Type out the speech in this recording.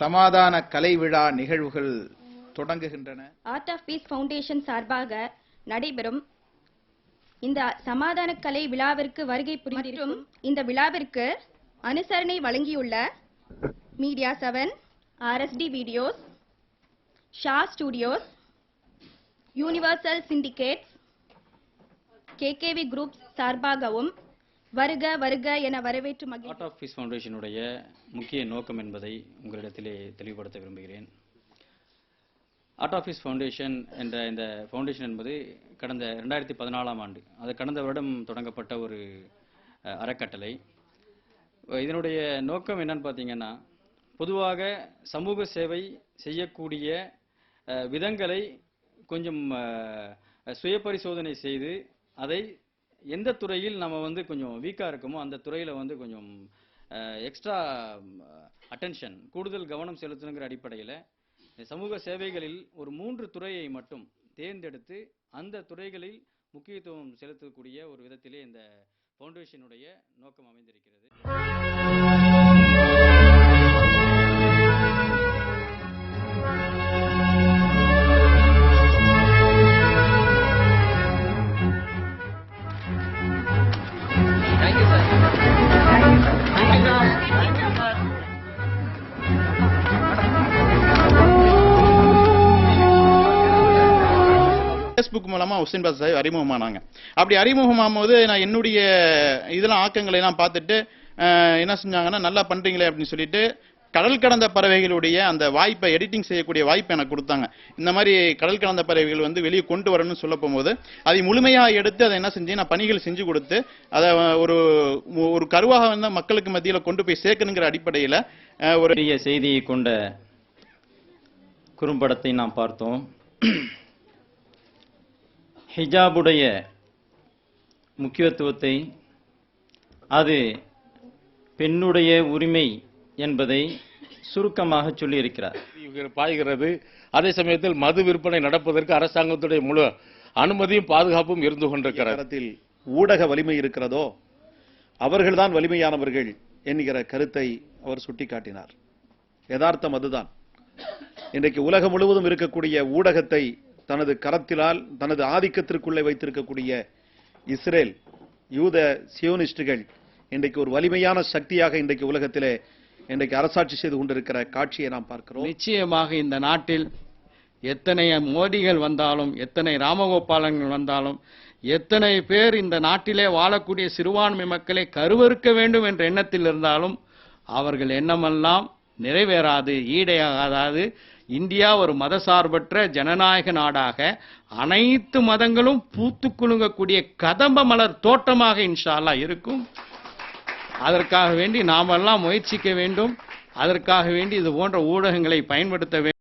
சமாதான கலை விழா நிகழ்வுகள் தொடங்குகின்றன. ஆர்ட் ஆஃப் பீஸ் ஃபவுண்டேஷன் சார்பாக நடைபெறும் இந்த சமாதான கலை விழாவிற்கு வருகை புரிந்திருக்கும் இந்த விழாவிற்கு அனுசரணை வழங்கியுள்ள media seven RST videos Shah studios universal syndicates KKV group சார்பாகவும் வருக வருக என வரவேற்று மகிழ் ஆர்ட் ஆஃப் பீஸ் ஃபவுண்டேஷனுடைய முக்கிய நோக்கம் என்பதை உங்களிடத்திலே தெளிவுபடுத்த விரும்புகிறேன். ஆர்ட் ஆஃப் பீஸ் ஃபவுண்டேஷன் என்ற இந்த ஃபவுண்டேஷன் என்பது கடந்த ரெண்டாயிரத்தி பதினாலாம் ஆண்டு அது கடந்த வருடம் தொடங்கப்பட்ட ஒரு அறக்கட்டளை. இதனுடைய நோக்கம் என்னன்னு பார்த்தீங்கன்னா பொதுவாக சமூக சேவை செய்யக்கூடிய விதங்களை கொஞ்சம் சுய பரிசோதனை செய்து அதை எந்த துறையில் நம்ம வந்து கொஞ்சம் வீக்காக இருக்கோமோ அந்த துறையில் வந்து கொஞ்சம் எக்ஸ்ட்ரா அட்டென்ஷன் கூடுதல் கவனம் செலுத்தணுங்கிற அடிப்படையில் சமூக சேவைகளில் ஒரு மூன்று துறையை மட்டும் தேர்ந்தெடுத்து அந்த துறைகளில் முக்கியத்துவம் செலுத்தக்கூடிய ஒரு விதத்திலே இந்த ஃபவுண்டேஷனுடைய நோக்கம் அமைந்திருக்கிறது. ஃபேஸ்புக் மூலமாக ஹுசைன் பாஸ் சாஹிப் அறிமுகமானாங்க. அப்படி அறிமுகமாகும் போது நான் என்னுடைய இதெல்லாம் ஆக்கங்களை எல்லாம் பார்த்துட்டு என்ன செஞ்சாங்கன்னா நல்லா பண்ணுறீங்களே அப்படின்னு சொல்லிட்டு கடல் கடந்த பறவைகளுடைய அந்த வாய்ப்பை எடிட்டிங் செய்யக்கூடிய வாய்ப்பை எனக்கு கொடுத்தாங்க. இந்த மாதிரி கடல் கடந்த பறவைகள் வந்து வெளியே கொண்டு வரணும்னு சொல்ல போகும்போது அதை முழுமையாக எடுத்து அதை என்ன செஞ்சு நான் பணிகள் செஞ்சு கொடுத்து அதை ஒரு ஒரு கருவாக வந்து மக்களுக்கு மத்தியில் கொண்டு போய் சேர்க்கணுங்கிற அடிப்படையில் ஒரு பெரிய செய்தியை கொண்ட குறும்படத்தை நாம் பார்த்தோம். ஹிஜாபுடைய முக்கியத்துவத்தை அது பெண்ணுடைய உரிமை என்பதை சுருக்கமாக சொல்லியிருக்கிறார். பாய்கிறது அதே சமயத்தில் மது விற்பனை நடப்பதற்கு அரசாங்கத்துடைய முழு அனுமதியும் பாதுகாப்பும் இருந்து கொண்டிருக்கிறது. கரத்தில் ஊடக வலிமை இருக்கிறதோ அவர்கள்தான் வலிமையானவர்கள் என்கிற கருத்தை அவர் சுட்டிக்காட்டினார். யதார்த்தம் அதுதான். இன்றைக்கு உலகம் முழுவதும் இருக்கக்கூடிய ஊடகத்தை தனது கரத்திலால் தனது ஆதிக்கத்திற்குள்ளே வைத்திருக்கக்கூடிய இஸ்ரேல் யூத சியோனிஸ்டுகள் இன்றைக்கு ஒரு வலிமையான சக்தியாக இன்றைக்கு உலகத்திலே இன்றைக்கு அரசாட்சி செய்து கொண்டிருக்கிற காட்சியை நாம் பார்க்கிறோம். நிச்சயமாக இந்த நாட்டில் எத்தனை மோடிகள் வந்தாலும் எத்தனை ராமகோபாலன்கள் வந்தாலும் எத்தனை பேர் இந்த நாட்டிலே வாழக்கூடிய சிறுபான்மை மக்களை கருவறுக்க வேண்டும் என்ற எண்ணத்தில் இருந்தாலும் அவர்கள் எண்ணமெல்லாம் நிறைவேறாது ஈடையாகாது. இந்தியா ஒரு மதசார்பற்ற ஜனநாயக நாடாக அனைத்து மதங்களும் பூத்து குலுங்கக்கூடிய கதம்ப மலர் தோட்டமாக இன்ஷால்லா இருக்கும். அதற்காக வேண்டி நாமெல்லாம் முயற்சிக்க வேண்டும். அதற்காக வேண்டி இது போன்ற ஊடகங்களை பயன்படுத்த வேண்டும்